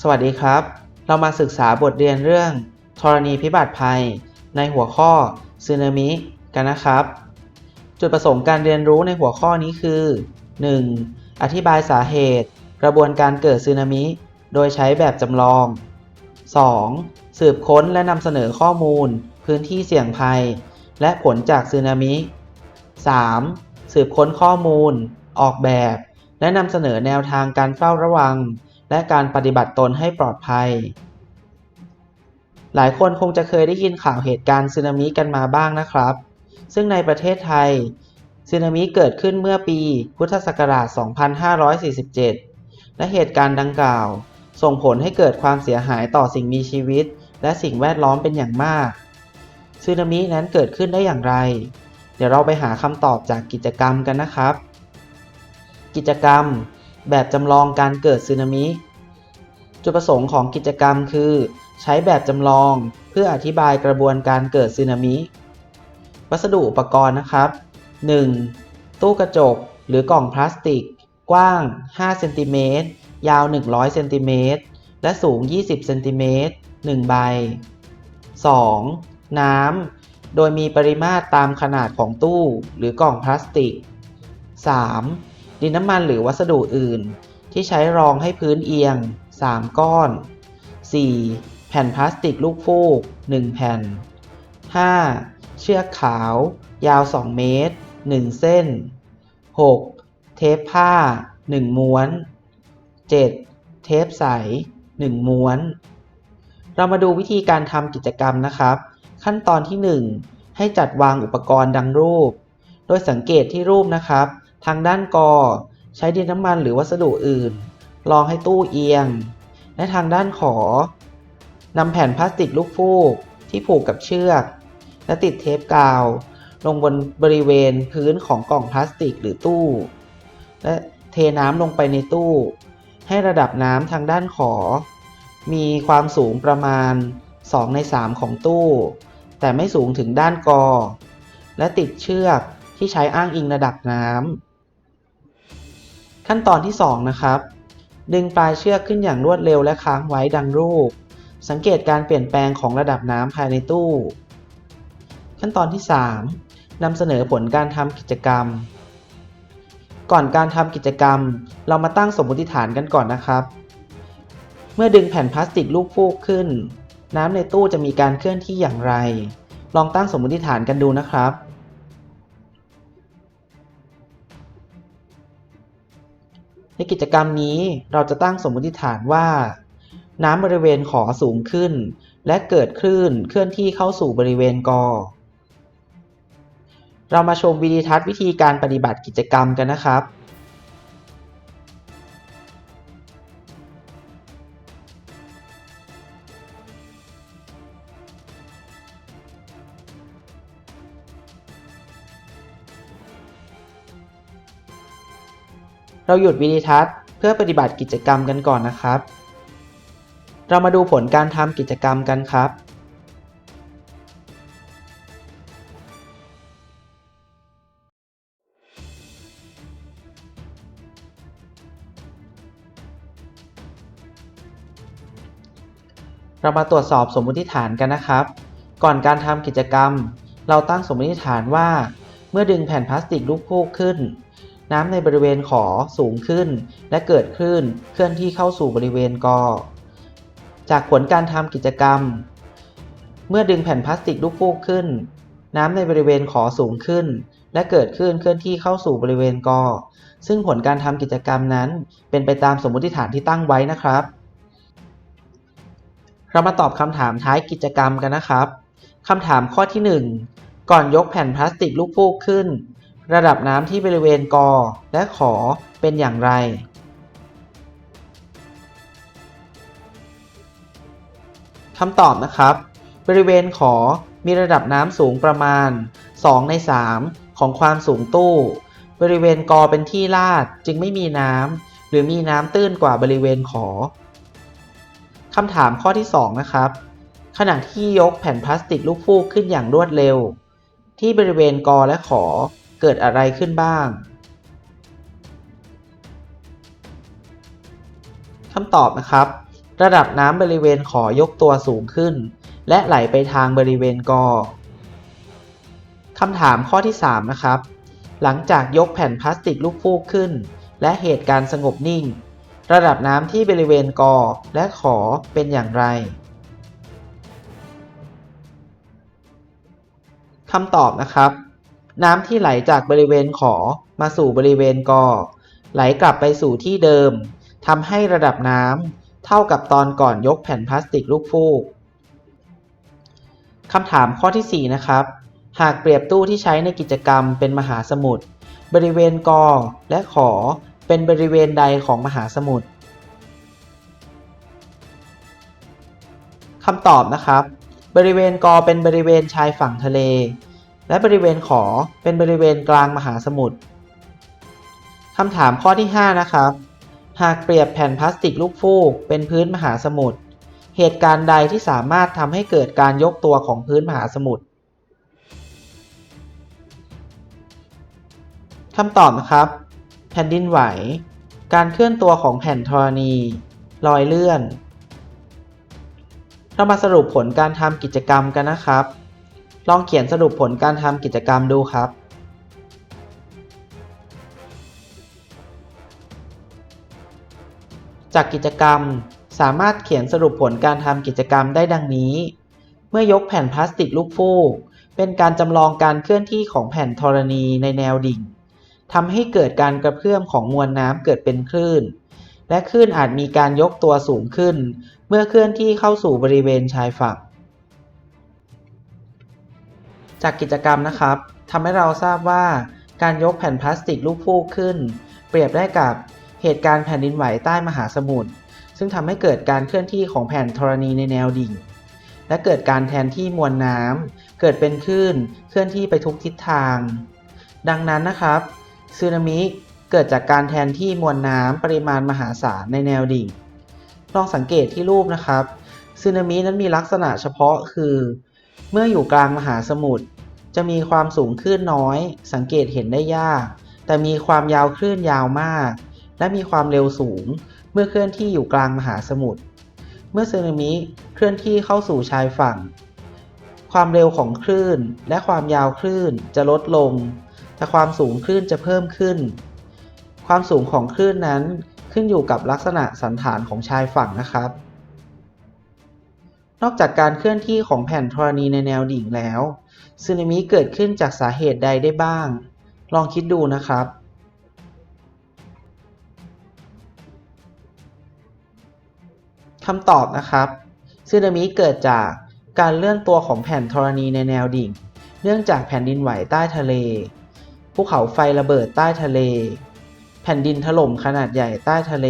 สวัสดีครับ เรามาศึกษาบทเรียนเรื่องธรณีพิบัติภัย ในหัวข้อสึนามิกันนะครับ จุดประสงค์การเรียนรู้ในหัวข้อนี้คือ 1. อธิบายสาเหตุ กระบวนการเกิดสึนามิ โดยใช้แบบจำลอง 2. สืบค้นและนำเสนอข้อมูล พื้นที่เสี่ยงภัย และผลจากสึนามิ 3. สืบค้นข้อมูล ออกแบบ และนำเสนอแนวทางการเฝ้าระวัง และการปฏิบัติตนให้ปลอดภัย หลายคนคงจะเคยได้ยินข่าวเหตุการณ์สึนามิกันมาบ้างนะครับ ซึ่งในประเทศไทยสึนามิเกิดขึ้นเมื่อปีพุทธศักราช 2547 และเหตุการณ์ดังกล่าว ส่งผลให้เกิดความเสียหายต่อสิ่งมีชีวิต และสิ่งแวดล้อมเป็นอย่างมากสึนามินั้นเกิดขึ้นได้อย่างไร เดี๋ยวเราไปหาคำตอบจากกิจกรรมกันนะครับ กิจกรรม แบบจำลองการเกิดสึนามิ จุดประสงค์ของกิจกรรมคือ ใช้แบบจำลองเพื่ออธิบายกระบวนการเกิดสึนามิ วัสดุอุปกรณ์นะครับ 1. ตู้กระจกหรือกล่องพลาสติก กว้าง 5 เซนติเมตร ยาว 100 เซนติเมตร และสูง 20 เซนติเมตร 1 ใบ 2. น้ำ โดยมีปริมาตรตามขนาดของตู้หรือกล่องพลาสติก 3. ดินน้ำมันหรือวัสดุอื่น ที่ใช้รองให้พื้นเอียง 3 ก้อน 4. แผ่นพลาสติกลูกฟูก 1 แผ่น 5. เชือกขาวยาว 2 เมตร 1 เส้น 6. เทปผ้า 1 ม้วน 7. เทปใส 1 ม้วน เรามาดูวิธีการทำกิจกรรมนะครับ ขั้นตอนที่ 1 ให้จัดวางอุปกรณ์ดังรูป โดยสังเกตที่รูปนะครับ ทางด้านกอใช้ดินน้ำมันหรือวัสดุอื่น รองให้ตู้เอียง และทางด้านขอนำแผ่นพลาสติกลูกฟูกที่ผูกกับเชือก และติดเทปกาว ลงบนบริเวณพื้นของกล่องพลาสติกหรือตู้ และเทน้ำลงไปในตู้ ให้ระดับน้ำทางด้านขอ มีความสูงประมาณ 2 ใน 3 ของตู้ แต่ไม่สูงถึงด้านกอ และติดเชือกที่ใช้อ้างอิงระดับน้ำ ขั้นตอนที่ 2 นะครับ ดึงปลายเชือกขึ้นอย่างรวดเร็วและค้างไว้ดังรูป สังเกตการเปลี่ยนแปลงของระดับน้ำภายในตู้ ขั้นตอนที่3นำเสนอผลการทำกิจกรรม ก่อนการทำกิจกรรม เรามาตั้งสมมติฐานกันก่อนนะครับ เมื่อดึงแผ่นพลาสติกลูกฟูกขึ้น น้ำในตู้จะมีการเคลื่อนที่อย่างไร ลองตั้งสมมติฐานกันดูนะครับ ในกิจกรรมนี้เราจะตั้งสมมติฐานว่า น้ำบริเวณขอสูงขึ้น และเกิดคลื่นเคลื่อนที่เข้าสู่บริเวณกอ เรามาชมวิดีทัศน์วิธีการปฏิบัติกิจกรรมกันนะครับ เราหยุดวิดีทัศน์เพื่อปฏิบัติกิจกรรมกันก่อนนะครับ เรามาดูผลการทำกิจกรรมกันครับ เรามาตรวจสอบสมมติฐานกันนะครับ ก่อนการทำกิจกรรม เราตั้งสมมติฐานว่า เมื่อดึงแผ่นพลาสติกลูกฟูกขึ้น น้ำในบริเวณขอสูงขึ้น และเกิดคลื่นเคลื่อนที่เข้าสู่บริเวณกอ จากผลการทำกิจกรรม เมื่อดึงแผ่นพลาสติกลูกฟูกขึ้น น้ำในบริเวณขอสูงขึ้น และเกิดคลื่นเคลื่อนที่เข้าสู่บริเวณกอ ซึ่งผลการทำกิจกรรมนั้น เป็นไปตามสมมติฐานที่ตั้งไว้นะครับ เรามาตอบคำถามท้ายกิจกรรมกันนะครับคำถามข้อที่ 1 ก่อนยกแผ่นพลาสติกลูกฟูกขึ้น ระดับน้ำที่บริเวณกอและขอเป็นอย่างไร คำตอบนะครับ บริเวณขอมีระดับน้ำสูงประมาณ 2 ใน 3 ของความสูงตู้ บริเวณกอเป็นที่ลาดจึงไม่มีน้ำหรือมีน้ำตื้นกว่าบริเวณขอ คำถามข้อที่ 2 นะครับ ขณะที่ยกแผ่นพลาสติกลูกฟูกขึ้นอย่างรวดเร็ว ที่บริเวณกอและขอ กิดอะไรขึ้นบ้างคำตอบนะครับ ระดับน้ำบริเวณขอยกตัวสูงขึ้น และไหลไปทางบริเวณกอคำถามข้อที่ 3 นะครับ หลังจากยกแผ่นพลาสติกลูกฟูกขึ้น และเหตุการณ์สงบนิ่ง ระดับน้ำที่บริเวณกอและขอเป็นอย่างไรคำตอบนะครับ น้ำที่ไหลจากบริเวณขอมาสู่บริเวณกอ ไหลกลับไปสู่ที่เดิมทำให้ระดับน้ำเท่ากับตอนก่อนยกแผ่นพลาสติกลูกฟูกคำถามข้อที่ 4 นะครับ หากเปรียบตู้ที่ใช้ในกิจกรรมเป็นมหาสมุทรบริเวณกอและขอเป็นบริเวณใดของมหาสมุทรคำตอบนะครับ บริเวณกอเป็นบริเวณชายฝั่งทะเล และบริเวณขอเป็นบริเวณกลางมหาสมุทรคำถามข้อที่ 5 นะครับ หากเปรียบแผ่นพลาสติกลูกฟูกเป็นพื้นมหาสมุทร เหตุการณ์ใดที่สามารถทำให้เกิดการยกตัวของพื้นมหาสมุทรคำตอบนะครับ แผ่นดินไหว การเคลื่อนตัวของแผ่นธรณีรอยเลื่อน เรามาสรุปผลการทำกิจกรรมกันนะครับ ลองเขียนสรุปผลการทำกิจกรรมดูครับจากกิจกรรมสามารถเขียนสรุปผลการทำกิจกรรมได้ดังนี้ เมื่อยกแผ่นพลาสติกลูกฟูก เป็นการจำลองการเคลื่อนที่ของแผ่นธรณีในแนวดิ่งทำให้เกิดการกระเพื่อมของมวลน้ำเกิดเป็นคลื่น และคลื่นอาจมีการยกตัวสูงขึ้น เมื่อเคลื่อนที่เข้าสู่บริเวณชายฝั่ง จากกิจกรรมนะครับทำให้เราทราบว่าการยกแผ่นพลาสติกลูกฟูกขึ้น เปรียบได้กับเหตุการณ์แผ่นดินไหวใต้มหาสมุทรซึ่งทำให้เกิดการเคลื่อนที่ของแผ่นธรณีในแนวดิ่ง และเกิดการแทนที่มวลน้ำเกิดเป็นคลื่นเคลื่อนที่ไปทุกทิศทาง ดังนั้นนะครับสึนามิเกิดจากการแทนที่มวลน้ำปริมาณมหาศาลในแนวดิ่ง ลองสังเกตที่รูปนะครับสึนามินั้นมีลักษณะเฉพาะคือ เมื่ออยู่กลางมหาสมุทร จะมีความสูงคลื่นน้อย สังเกตเห็นได้ยาก แต่มีความยาวคลื่นยาวมาก และมีความเร็วสูง เมื่อเคลื่อนที่อยู่กลางมหาสมุทร เมื่อสึนามิเคลื่อนที่เข้าสู่ชายฝั่ง ความเร็วของคลื่นและความยาวคลื่นจะลดลง แต่ความสูงคลื่นจะเพิ่มขึ้น ความสูงของคลื่นนั้นขึ้นอยู่กับลักษณะสันฐานของชายฝั่งนะครับนอกจากการเคลื่อนที่ของแผ่นธรณีในแนวดิ่งแล้ว สึนามิเกิดขึ้นจากสาเหตุใดได้บ้าง ลองคิดดูนะครับ คำตอบนะครับสึนามิเกิดจากการเลื่อนตัวของแผ่นธรณีในแนวดิ่ง เนื่องจากแผ่นดินไหวใต้ทะเล ภูเขาไฟระเบิดใต้ทะเล แผ่นดินถล่มขนาดใหญ่ใต้ทะเล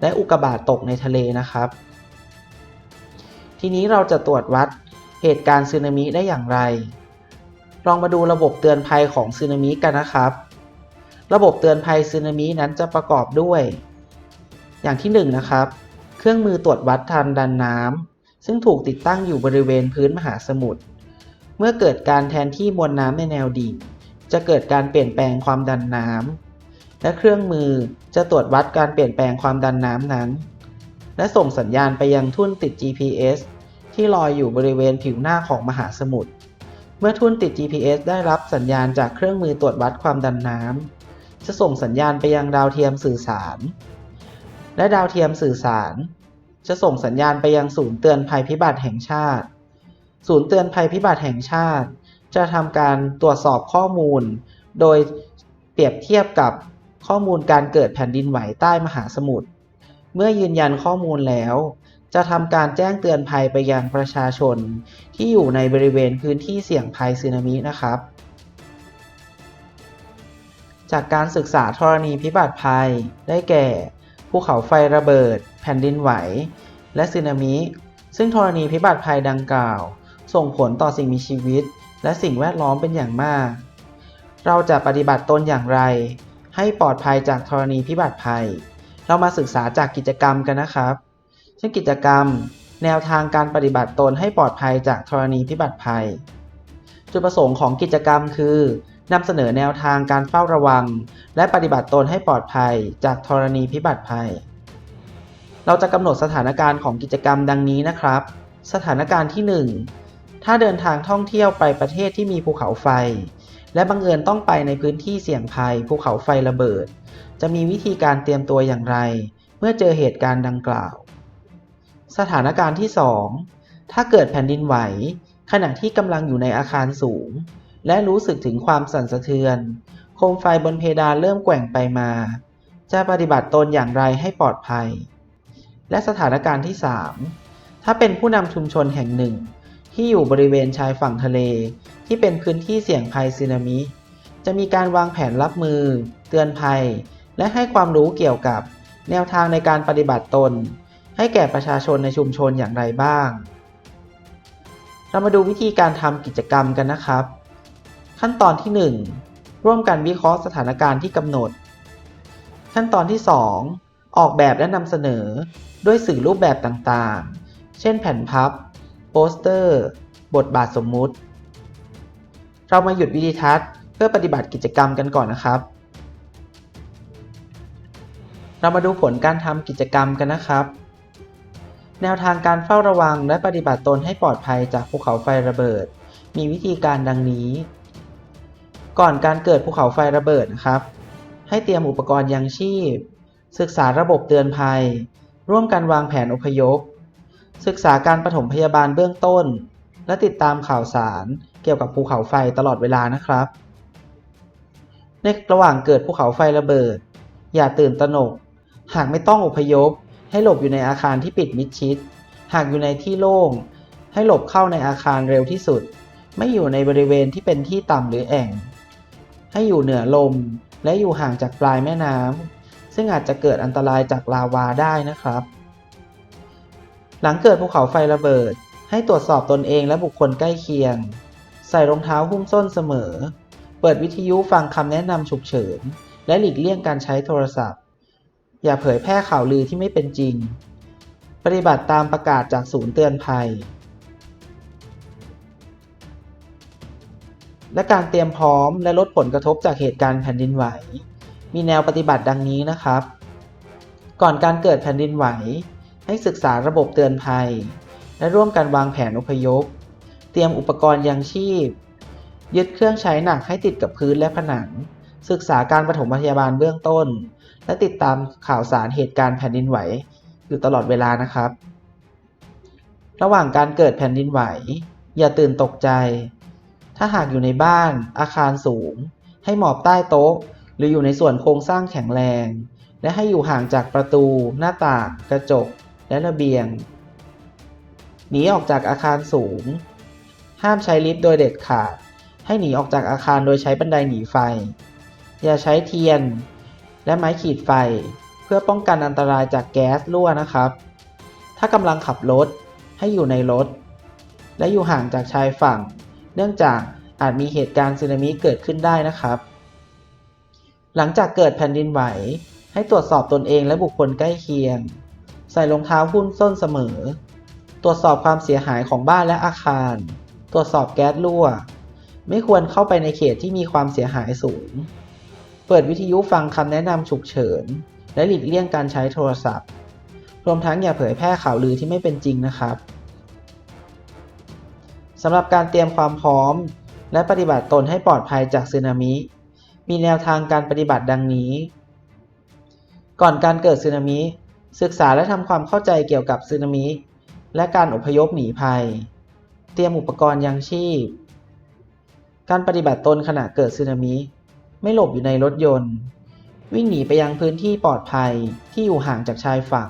และอุกกาบาตตกในทะเลนะครับ ทีนี้เราจะตรวจวัดเหตุการณ์สึนามิได้อย่างไร ลองมาดูระบบเตือนภัยของสึนามิกันนะครับ ระบบเตือนภัยสึนามินั้นจะประกอบด้วย อย่างที่1นนะครับ เครื่องมือตรวจวัดทางดันน้ำซึ่งถูกติดตั้งอยู่บริเวณพื้นมหาสมุทร เมื่อเกิดการแทนที่มวลน้ำในแนวดิ่ง จะเกิดการเปลี่ยนแปลงความดันน้ำและเครื่องมือจะตรวจวัดการเปลี่ยนแปลงความดันน้ำนั้น และส่งสัญญาณไปยังทุ่นติด GPS ที่ลอยอยู่บริเวณผิวหน้าของมหาสมุทร เมื่อทุ่นติด GPS ได้รับสัญญาณจากเครื่องมือตรวจวัดความดันน้ำ จะส่งสัญญาณไปยังดาวเทียมสื่อสาร และดาวเทียมสื่อสาร จะส่งสัญญาณไปยังศูนย์เตือนภัยพิบัติแห่งชาติ ศูนย์เตือนภัยพิบัติแห่งชาติ จะทำการตรวจสอบข้อมูล โดยเปรียบเทียบกับข้อมูลการเกิดแผ่นดินไหวใต้มหาสมุทร เมื่อยืนยันข้อมูลแล้ว จะทำการแจ้งเตือนภัยไปยังประชาชน ที่อยู่ในบริเวณพื้นที่เสี่ยงภัยสึนามินะครับ จากการศึกษาธรณีพิบัติภัย ได้แก่ ภูเขาไฟระเบิด แผ่นดินไหว และสึนามิ ซึ่งธรณีพิบัติภัยดังกล่าว ส่งผลต่อสิ่งมีชีวิต และสิ่งแวดล้อมเป็นอย่างมาก เราจะปฏิบัติตนอย่างไร ให้ปลอดภัยจากธรณีพิบัติภัย เรามาศึกษาจากกิจกรรมกันนะครับ ซึ่งกิจกรรม แนวทางการปฏิบัติตนให้ปลอดภัยจากธรณีพิบัติภัย จุดประสงค์ของกิจกรรมคือนำเสนอแนวทางการเฝ้าระวัง และปฏิบัติตนให้ปลอดภัยจากธรณีพิบัติภัย เราจะกำหนดสถานการณ์ของกิจกรรมดังนี้นะครับ สถานการณ์ที่ 1 ถ้าเดินทางท่องเที่ยวไปประเทศที่มีภูเขาไฟ และบังเอิญต้องไปในพื้นที่เสี่ยงภัยภูเขาไฟระเบิด จะมีวิธีการเตรียมตัวอย่างไร เมื่อเจอเหตุการณ์ดังกล่าว สถานการณ์ที่ 2 ถ้าเกิดแผ่นดินไหว ขณะที่กำลังอยู่ในอาคารสูง และรู้สึกถึงความสั่นสะเทือน โคมไฟบนเพดานเริ่มแกว่งไปมา จะปฏิบัติตนอย่างไรให้ปลอดภัย และสถานการณ์ที่ 3 ถ้าเป็นผู้นำชุมชนแห่งหนึ่ง ที่อยู่บริเวณชายฝั่งทะเล ที่เป็นพื้นที่เสี่ยงภัยสึนามิ จะมีการวางแผนรับมือ เตือนภัย และให้ความรู้เกี่ยวกับ แนวทางในการปฏิบัติตน ให้แก่ประชาชนในชุมชนอย่างไรบ้าง เรามาดูวิธีการทำกิจกรรมกันนะครับ ขั้นตอนที่ 1 ร่วมกันวิเคราะห์สถานการณ์ที่กำหนด ขั้นตอนที่ 2 ออกแบบและนำเสนอด้วยสื่อรูปแบบต่างๆ เช่นแผ่นพับ โปสเตอร์ บทบาทสมมุติ เรามาหยุดวิดีทัศน์เพื่อปฏิบัติกิจกรรมกันก่อนนะครับ เรามาดูผลการทำกิจกรรมกันนะครับ แนวทางการเฝ้าระวังและปฏิบัติตนให้ปลอดภัยจากภูเขาไฟระเบิด มีวิธีการดังนี้ ก่อนการเกิดภูเขาไฟระเบิดนะครับ ให้เตรียมอุปกรณ์ยังชีพ ศึกษาระบบเตือนภัย ร่วมกันวางแผนอพยพ ศึกษาการปฐมพยาบาลเบื้องต้น และติดตามข่าวสารเกี่ยวกับภูเขาไฟตลอดเวลานะครับ ในระหว่างเกิดภูเขาไฟระเบิด อย่าตื่นตระหนก หากไม่ต้องอพยพ ให้หลบอยู่ในอาคารที่ปิดมิดชิด หากอยู่ในที่โล่ง ให้หลบเข้าในอาคารเร็วที่สุด ไม่อยู่ในบริเวณที่เป็นที่ต่ำหรือแอ่ง ให้อยู่เหนือลม และอยู่ห่างจากปลายแม่น้ำ ซึ่งอาจจะเกิดอันตรายจากลาวาได้นะครับ หลังเกิดภูเขาไฟระเบิด ให้ตรวจสอบตนเองและบุคคลใกล้เคียง ใส่รองเท้าหุ้มส้นเสมอ เปิดวิทยุฟังคำแนะนำฉุกเฉิน และหลีกเลี่ยงการใช้โทรศัพท์ อย่าเผยแพร่ข่าวลือที่ไม่เป็นจริง ปฏิบัติตามประกาศจากศูนย์เตือนภัย และการเตรียมพร้อมและลดผลกระทบจากเหตุการณ์แผ่นดินไหว มีแนวปฏิบัติดังนี้นะครับ ก่อนการเกิดแผ่นดินไหว ให้ศึกษาระบบเตือนภัย และร่วมกันวางแผนอพยพ เตรียมอุปกรณ์ยังชีพ ยึดเครื่องใช้หนักให้ติดกับพื้นและผนัง ศึกษาการปฐมพยาบาลเบื้องต้น และติดตามข่าวสารเหตุการณ์แผ่นดินไหวอยู่ตลอดเวลานะครับ ระหว่างการเกิดแผ่นดินไหว อย่าตื่นตกใจ ถ้าหากอยู่ในบ้าน อาคารสูง ให้หมอบใต้โต๊ะ หรืออยู่ในส่วนโครงสร้างแข็งแรง และให้อยู่ห่างจากประตู หน้าต่าง กระจก และระเบียง หนีออกจากอาคารสูง ห้ามใช้ลิฟต์โดยเด็ดขาด ให้หนีออกจากอาคารโดยใช้บันไดหนีไฟ อย่าใช้เทียน และไม้ขีดไฟ เพื่อป้องกันอันตรายจากแก๊สรั่วนะครับ ถ้ากำลังขับรถให้อยู่ในรถ และอยู่ห่างจากชายฝั่ง เนื่องจากอาจมีเหตุการณ์สึนามิเกิดขึ้นได้นะครับ หลังจากเกิดแผ่นดินไหว ให้ตรวจสอบตนเองและบุคคลใกล้เคียง ใส่รองเท้าหุ้มส้นเสมอ ตรวจสอบความเสียหายของบ้านและอาคาร ตรวจสอบแก๊สรั่ว ไม่ควรเข้าไปในเขตที่มีความเสียหายสูง เปิดวิทยุฟังคำแนะนำฉุกเฉิน และหลีกเลี่ยงการใช้โทรศัพท์ รวมทั้งอย่าเผยแพร่ข่าวลือที่ไม่เป็นจริงนะครับสำหรับการเตรียมความพร้อม และปฏิบัติตนให้ปลอดภัยจากสึนามิ มีแนวทางการปฏิบัติดังนี้ ก่อนการเกิดสึนามิ ศึกษาและทำความเข้าใจเกี่ยวกับสึนามิ และการอพยพหนีภัย เตรียมอุปกรณ์ยังชีพ การปฏิบัติตนขณะเกิดสึนามิ ไม่หลบอยู่ในรถยนต์ วิ่งหนีไปยังพื้นที่ปลอดภัยที่อยู่ห่างจากชายฝั่ง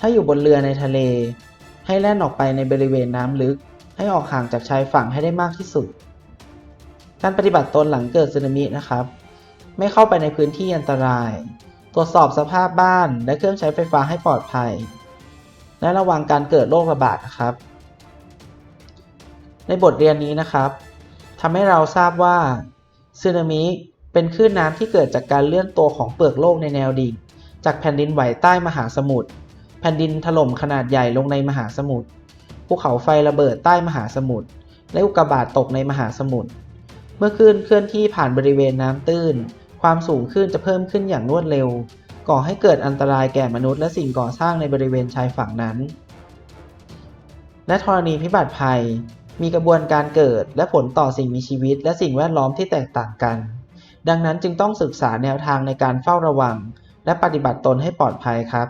ถ้าอยู่บนเรือในทะเล ให้แล่นออกไปในบริเวณน้ำลึก ให้ออกห่างจากชายฝั่งให้ได้มากที่สุด การปฏิบัติตนหลังเกิดสึนามินะครับ ไม่เข้าไปในพื้นที่อันตราย ตรวจสอบสภาพบ้านและเครื่องใช้ไฟฟ้าให้ปลอดภัย และระวังการเกิดโรคระบาดนะครับ ในบทเรียนนี้นะครับทำให้เราทราบว่า สึนามิเป็นคลื่นน้ำที่เกิดจากการเลื่อนตัวของเปลือกโลกในแนวดิ่ง จากแผ่นดินไหวใต้มหาสมุทร แผ่นดินถล่มขนาดใหญ่ลงในมหาสมุทร ภูเขาไฟระเบิดใต้มหาสมุทร และอุกกาบาตตกในมหาสมุทร เมื่อคลื่นเคลื่อนที่ผ่านบริเวณน้ำตื้น ความสูงคลื่นจะเพิ่มขึ้นอย่างรวดเร็ว ก่อให้เกิดอันตรายแก่มนุษย์และสิ่งก่อสร้างในบริเวณชายฝั่งนั้น และธรณีพิบัติภัย มีกระบวนการเกิดและผลต่อสิ่งมีชีวิต และสิ่งแวดล้อมที่แตกต่างกัน ดังนั้นจึงต้องศึกษาแนวทางในการเฝ้าระวัง และปฏิบัติตนให้ปลอดภัยครับ